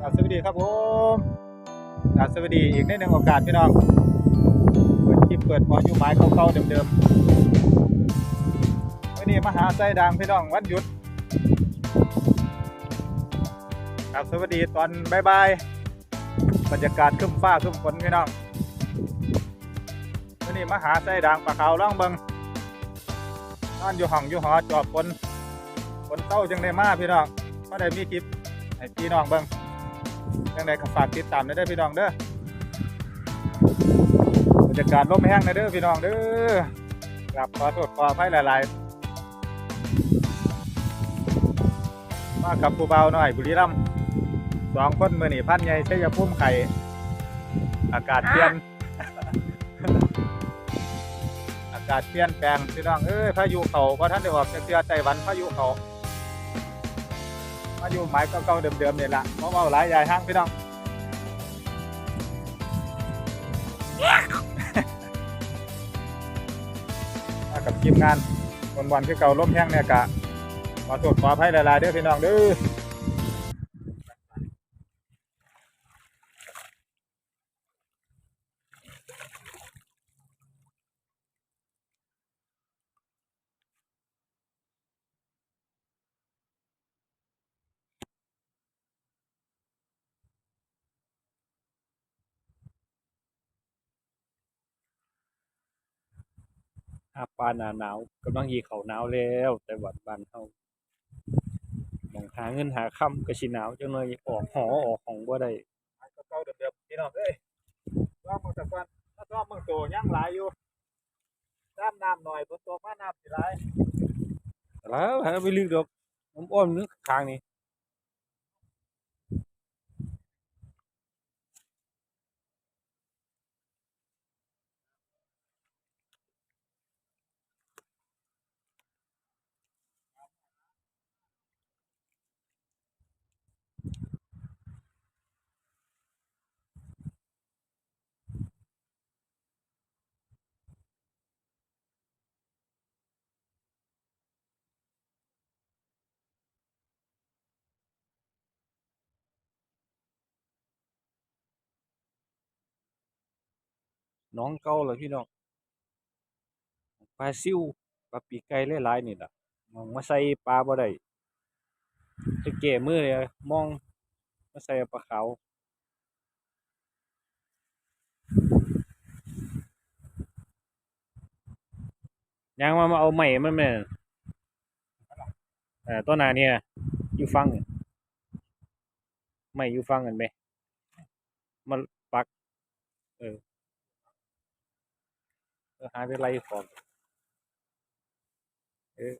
กราบสวัสดีครับผมกราบสวัสดีอีกในหนึ่งโอกาสพี่น้องเปิดคลิปเปิดพออยู่ไม้เก่าๆเดิมๆวันนี้มาหาไส้ดังพี่น้องวันหยุดกราบสวัสดีตอนบ่ายๆบรรยากาศครึ้มฟ้าครึ้มฝนพี่น้องวันนี้มาหาไส้ดังปลาขาวล่องเบิงนอนอยู่ห้องอยู่หอจอบฝนฝนเต้าจังได้มาพี่น้องก็ได้มีคลิปให้พี่น้องเบิง จังได้ก็ฝากติดตามได้เด้อพี่น้องเด้อบรรยากาศลมแห้งนะเด้อพี่น้องเด้อกราบขอโทษขออภัยหลายๆมากับผู้เบาหน่อยบุรีรัมย์สองคนมือนี่พันใหญ่ใชัยภูมิไข่อากาศเปลี่ยน อากาศเปลี่ยนแปลงพี่น้องเอ้ยพายุเขาเพราะท่านได้ออกจากเตือไต้หวันพายุเขา มาอยู่ไม้เก่าๆเดิมๆนี่แหละเพราะว่าหลายใหญ่ห้างพี่น้องกับทีมงานวันๆคือเก่าล่มแห้งเนี่ยกะขอโทษขออภัยหลายๆเด้อพี่น้องเด้อ อาปาหนาหนาวกำลังยีเขาหนาวแล้ว แต่วัดบ้านเฮาหมองหาเงินหาค่ำก็สิหนาวจังเลยออกหอออกของบ่ได้เก่าๆเดิมๆพี่น้องเอ้ยรอบมึงตะวันถ้ารอบมึงโตยังหลายอยู่น้ำน้ำหน่อยฝนตกมาน้ำสิหลายแล้วหาไปลึกดอกน้ำอ้อมนึกทางนี้ น้องเก่าเลยพี่น้องปลาซิวปลาปีกไก่หลายๆนี่ล่ะมองมาใส่ปลาบ่ได้จะแก้มือเลยมองมาใส่ปลาขาวยังมามาเอาใหม่มันแม่นเอ่อต้นนาเนี่ยอยู่ฟังนี่ไม่อยู่ฟังกันไหมมันปัก เออ หาไปไล่ของเออ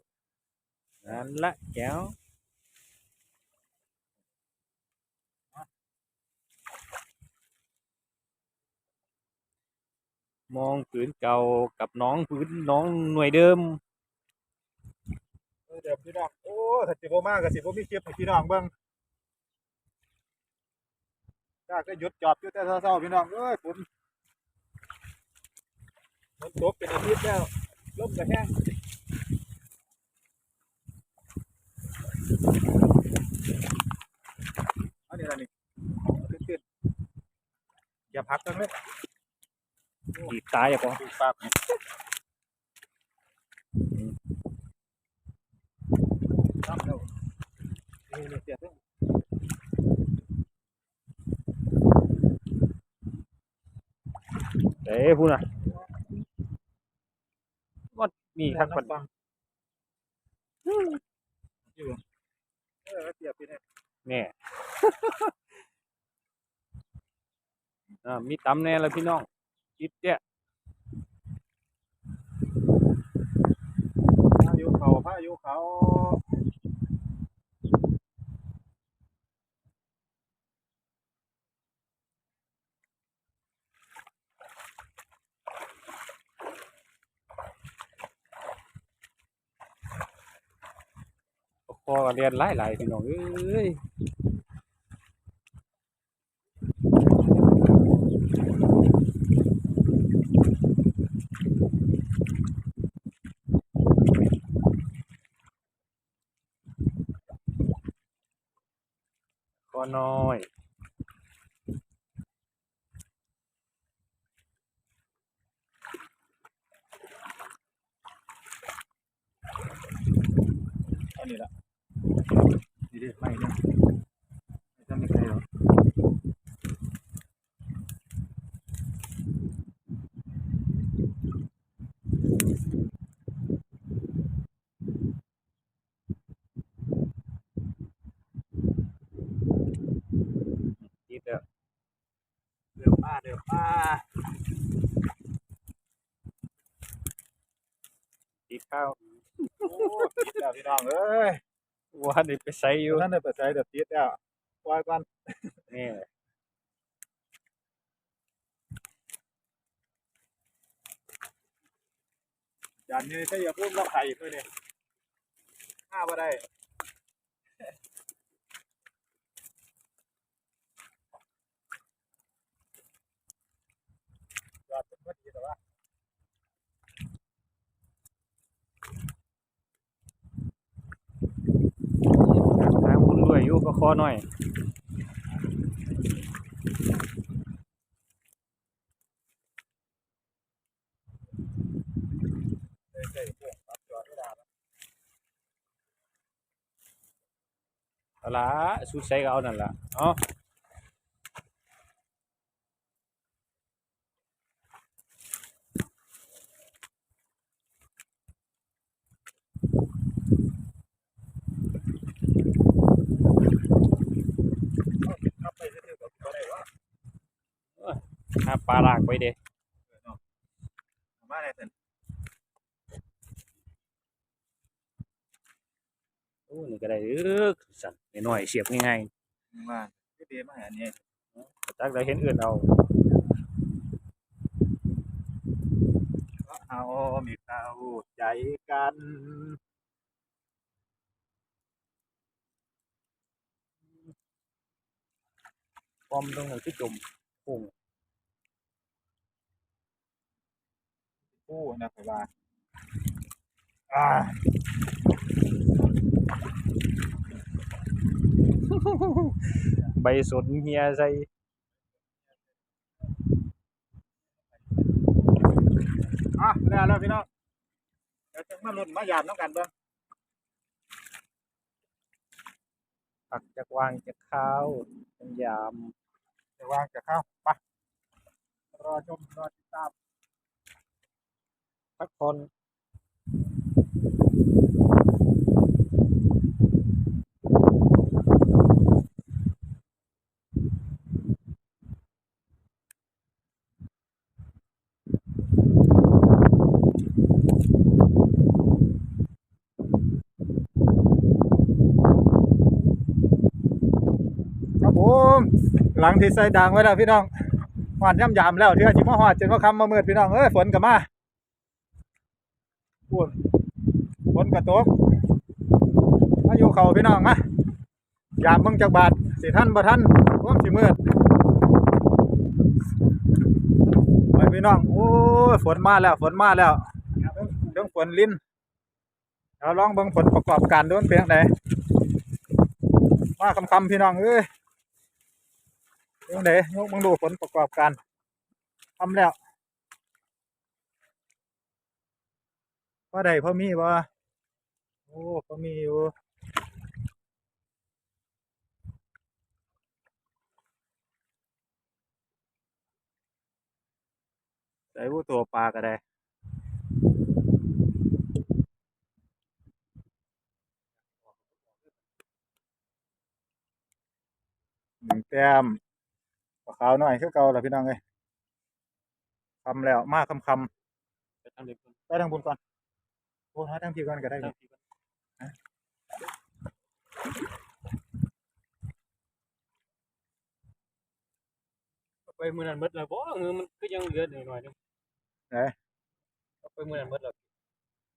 นั่นละแก้วมองผืนเก่ากับน้องผืนน้องหน่วยเดิมเดี๋ยวพี่น้องโอ้ถ้าสิบ่มาก็สิบ่มีคลิปให้พี่น้องเบิ่งจ้าก็หยุดจอบอยู่แต่เช้าๆพี่น้องเอ้ยฝน ฝนตกเป็นอาทิตย์แล้วลมก็แห้งอันนี้ละนี่เอาขึ้นๆอย่าพักกันเลยอีกตายอะปอถูกปากน้ำเร็วนี่นี่เสียบเด้อเอ้พูดนะ ว่ามีทักคนฟังอยู่เออเสียบพี่เนี่ยแน่อ่ามีตำแน่เลยพี่น้องคิดเจ้ยพายุเขาพายุเขา พอเรียนหลายหลายพี่น้องเอ้ยก็น้อยนี่ละ พี่น้องเอ้ยว่าได้ไปใส่ออยู่ยู่ท่านได้ไปใช้เดือดติดแล้วปล่อยก่อนนี่จานนี้ถ้าอย่าพูดว่าไข่ด้วยเนี่ยห้าบ่ได้จอดเป็นพอดีแต่ว่า ทางคุณรวยอยู่ก็ขอ หน่อยใส่พวกครับจอดไม่ได้เอาละสุดใส่ก็เอานั่นล่ะเอ๋อครับไปซื้อๆกับบ่ได้วะ หาป ลาลากไปเด้เออเนาะเอามาได้เถอะโอ้นี่ก็ได้เออสั่นน้อยๆเสียบง่ายมาพี่เดมาหาเนี่ยๆจักได้เห็นอื่นเอาเอามีเข้าใจกันปอมตรงนั้นที่จมพุ่ง ผู้นะครว่าอ่าใบสนเฮียใส่อะแล้วแล้วพี่น้องเดี๋ยวจะมาลุ้นมายามน้ำกันเบิ่งผักจากวางจากข้าวเป็นยามเดี๋ยววางจะเข้าไปรอชมรอติดตาม พักผ่อนครับผมหลังที่ใส่ดังไว้แล้วพี่น้องหวานย่ำยามแล้วทื่อจิมหอดจนว่าคำมาเมืดพี่น้องเอ้ยฝนก็มา ฝนฝนก็ตกมาอยู่เขาพี่น้องมายามเบิ่งจากบาทสิท่านบ่ท่านร่วมสิมืดไปพี่น้อง โอ้ฝนมาแล้ว ฝนมาแล้วเรื่องฝนลิ้นเดี๋ยวลองเบิ่งผลประกอบการดูมันเป็นจังไดมาคำๆพี่น้องเอ้ยเรื่องไหนยกมึงดูผลประกอบการทำแล้วพ อได้พอมีบ่โอ้พอมีอยู่ใส่ผู้ตัวปลาก็ได้หนึ่งแต้มปลาขาวหน่อยคือเก่าล่ะพี่น้องเอ้ยคำแล้วมาคำคไปทางเด็กคนำไปทางบนก่อน โอ้หาทางพี่ก่อนก็ได้ทางนี่ที่ก่อนไปมื้อนั้นเบิดแล้วบ่เออมันก็ยังเหลือหน่อยๆนึงไหนเอาไปมื้อนั้นเบิดแล้ว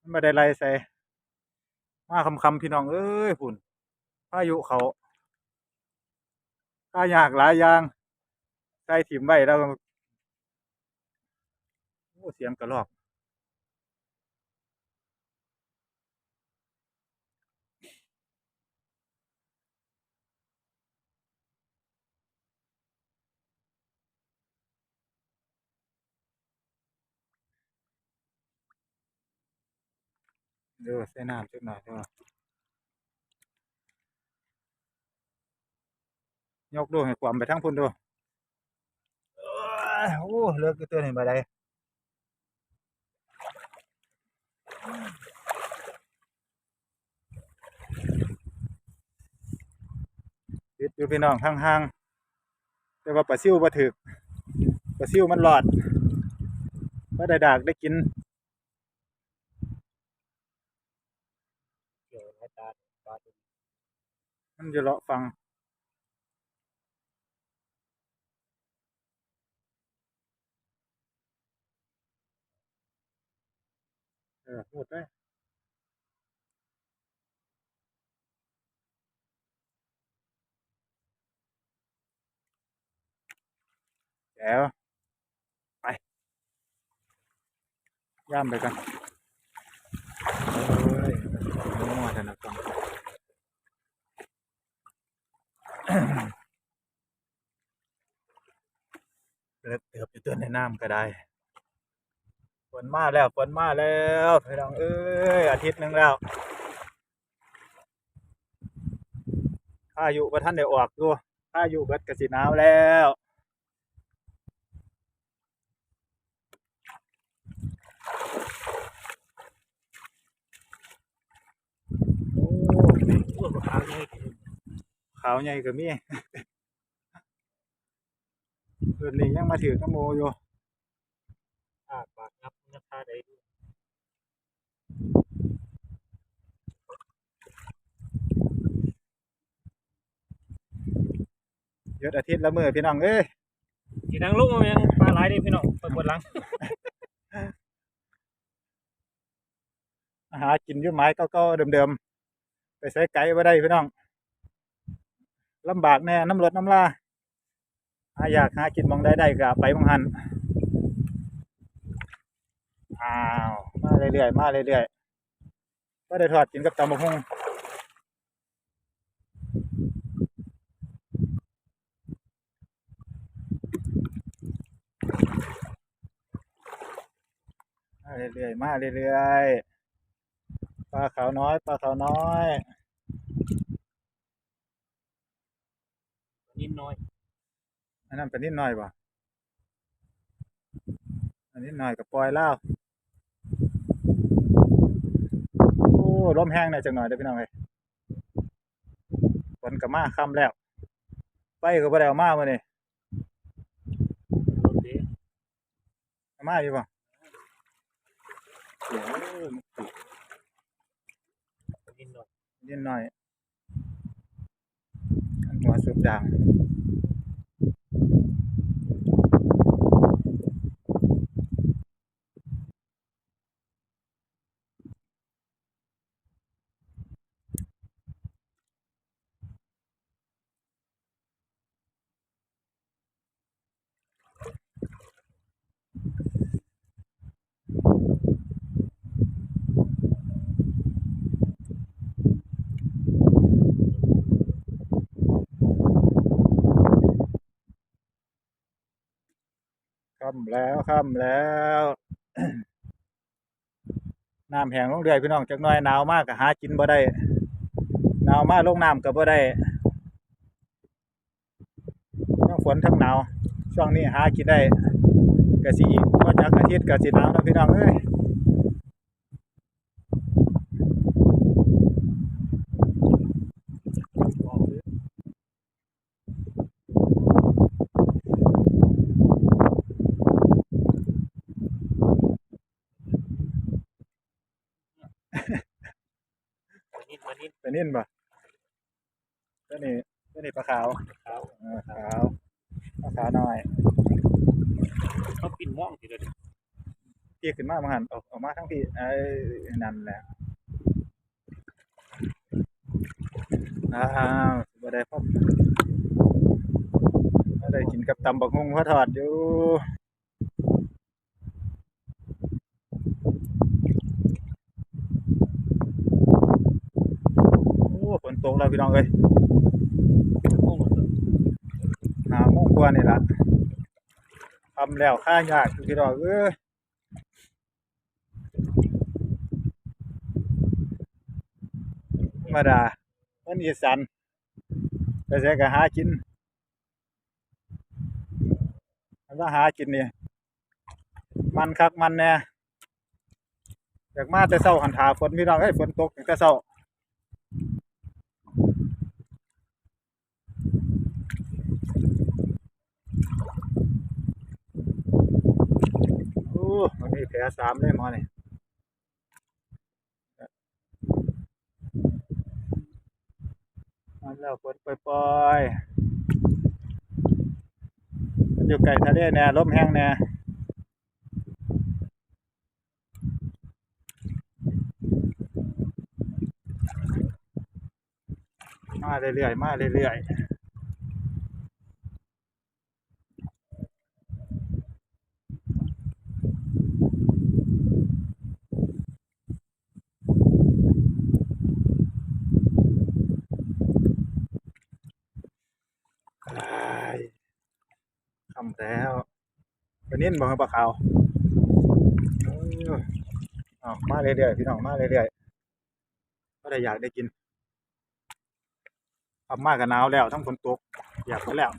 มันไม่ได้ไล่ใส่มาคำคำๆพี่น้องเอ้ยฝุ่นพายุเขาข้ายากหลายอย่างใส่ถิ่มไว้แล้วโอ้เสียงกระรอก ดูใส่น้ำสักหน่อยดูยกดูให้ความไปทั้งพุ่นดูโอ้เลือกตัวนี้มาได้ติดอยู่พี่น้องห่างๆแต่ว่าปลาซิ่วปลาถึกปลาซิ่วมันหลอดก็ได้ดากได้กิน มันอยู่เลาะฟังเออพูดได้แจ๋วไปย่ำไปกันเอ้ยมั่วธนากร เลิกเติบอยู่ตัวในน้ำก็ได้ฝนมาแล้วฝนมาแล้วพี่น้องเอ้ยอาทิตย์หนึ่งแล้วข้าอยู่ประท่านได้ออกดูข้าอยู่เบิดกสิหนาวแล้วโอ้นี่อ้นกว่าขาวใหญ่ ขาวใหญ่ก็มีเดือนนี้ยังมาถือน้ำโมอยู่อ่าปากงับงับตาได้ดูเยอะอาทิตย์ละมือพี่น้องเอ้ยทีนังลุกมายังปลาหลายเด้พี่น้องไปปวดหลังอาหากินอยู่ไม้เก่าๆเดิมๆไปใส่ไก่บ่ได้พี่น้อง ลำบากแน่น้ำรถน้ำลาหาอยากหากินมองได้ได้ก็ไปหมองหันอ้าวมาเรื่อยๆมาเรื่อยๆก็ได้ทอดกินกับตำบักหุ่งมาเรื่อยๆมาเรื่อยๆปลาขาวน้อยปลาขาวน้อย นิดน้อยอันนั้นเป็นนิดหน่อยป่ะอันนี้หน่อยกับปล่อยเล่าวโอ้ลมแห้งหน่อยจังหน่อยเด้อพี่น้องเอ้ยฝนกับมาค่ำแล้ว ไปก็บ่ได้เอามามื้อนี้รถเด้เอามาอยู่ป่ะเดี๋ยวนิดน้อยนิดหน่อยอันหัว สุดดัง ค่ำแล้วค่ำแล้วน้ำแห้งลงเรื่อยพี่น้องจักน้อยหนาวมากก็หากินบ่ได้หนาวมากลงน้ำก็บ่ได้ทั้งฝนทั้งหนาวช่วงนี้หากินได้กะสิอีกบ่จักอาทิตย์กะสิหนาวแล้วพี่น้องเอ้ยมา นิดมานิดไปนิ่นบ่ตัวนี้ตัวนี้ปลาขาวขาวเออขาวปลาขาวน้อยเขาปิ่นม่องทีเดียวพี่ขึ้นมามาหันออกออกมาทั้งพี่เอ้ยนั่นแหละอ้าวบ่ได้พบบ่ได้กินกับตำบักหุ่งพอทอดอยู่โอ้ฝน ตกแล้วพี่น้องเอ้ยหมดเลยหาโมงกว่านี่ละทำแล้วค่ายากพี่น้องเอ้ยธรรมดาคนอีสานไปใส่ก็หากินอันว่าหากินนี่มันคักมันแน่อยากมาแต่เช้าหันถาฝนพี่น้องเอ้ฝนตกตั้งแต่เช้าโอ้ มีแผลสามเลยหมอนี่มันแล้วฝนปล่อยๆมันอยู่ไกลทะเลแน่ลมแห้งแน่มาเรื่อยๆมาเรื่อยๆอ้ายคำ แล้ววันนี้บอกให้ปลาขาวเออเอามาเรื่อยๆพี่น้องมาเรื่อยๆก็ได้อยากได้กินทำมากกับหนาวแล้วทั้งฝนตกอยากไปแล้ว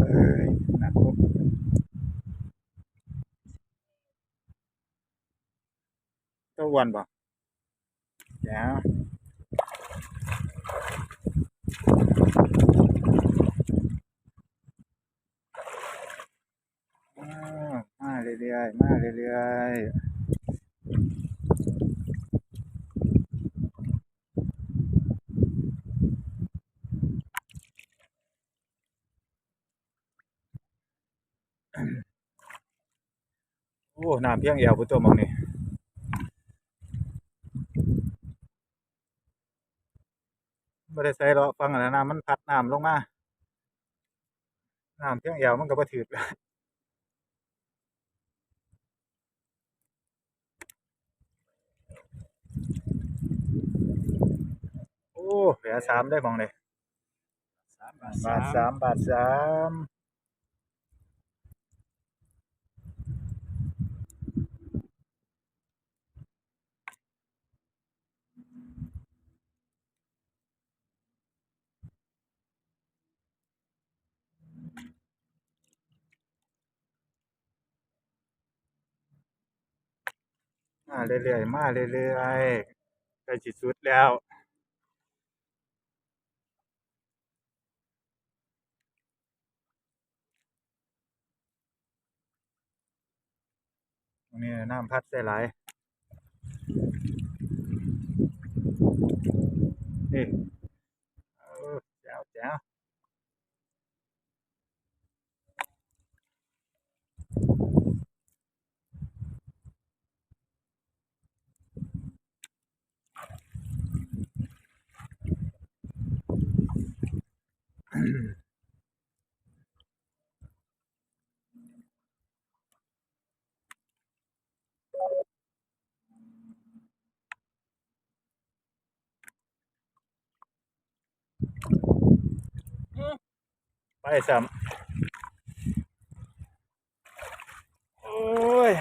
เอ้ยหนักอกตัว อ้วนป่ะเดี๋ยวมาเรื่อยๆ มาเรื่อยๆโอ้น้ำเพียงเอวพุตัวมองนี่ ไม่ได้ใส่หรอกฟังอันนั้นน้ำมันพัดน้ำลงมาน้ำเพียงเอวมันก็บ่ถืดโอ้เหลือสามได้มองเลยสามบาทบาทสามบาทสาม มาเรื่อยๆมาเรื่อยๆใกล้สิสุดแล้วตรงนี้น้ำพัดใส่หลนี่เออแจ๋วแจ๋ว ไปซ้ำโอ้ย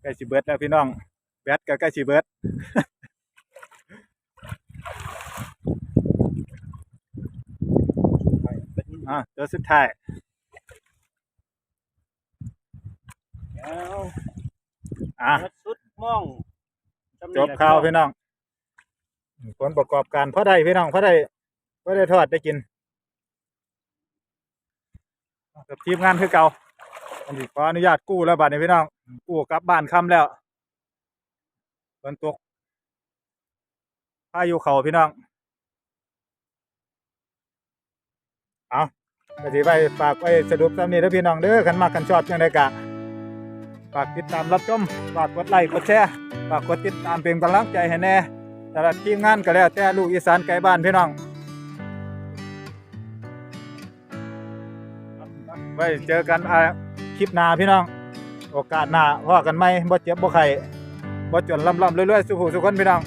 ใกล้สิเบิดแล้วพี่น้องแบตก็ใกล้สิเบิดอะตัวสุดท้ายแล้วอะสุดม่องจำจนี่บแหละข่าวพี่น้องผลประกอบการพอได้พี่น้องพอได้พอได้ทอดได้กิน กับทีมงานคือเก่าอันนี้ขออนุญาตกู้แล้วบัดนี้พี่น้อง กู้กลับบ้านค่ำแล้วฝนตกพายุเขาพี่น้อง เอาก็สิไปฝากไว้สรุปตามนี้เด้อพี่น้องเด้อคันมากกันชอบจังไดกะฝากติดตามรับชมฝากกดไลค์กดแชร์ฝากกดติดตามเป็นกำลังใจให้แน่สำหรับทีมงานก็แล้วแต่ลูกอีสานไกลบ้านพี่น้อง ว้เจอกันอ่าคลิปหน้าพี่น้อง โอกาสหน้าว่ากันไหมบ่เจ็บบ่ไข้บ่จนลำลำเรื่อยๆสุขสุขคนพี่น้อง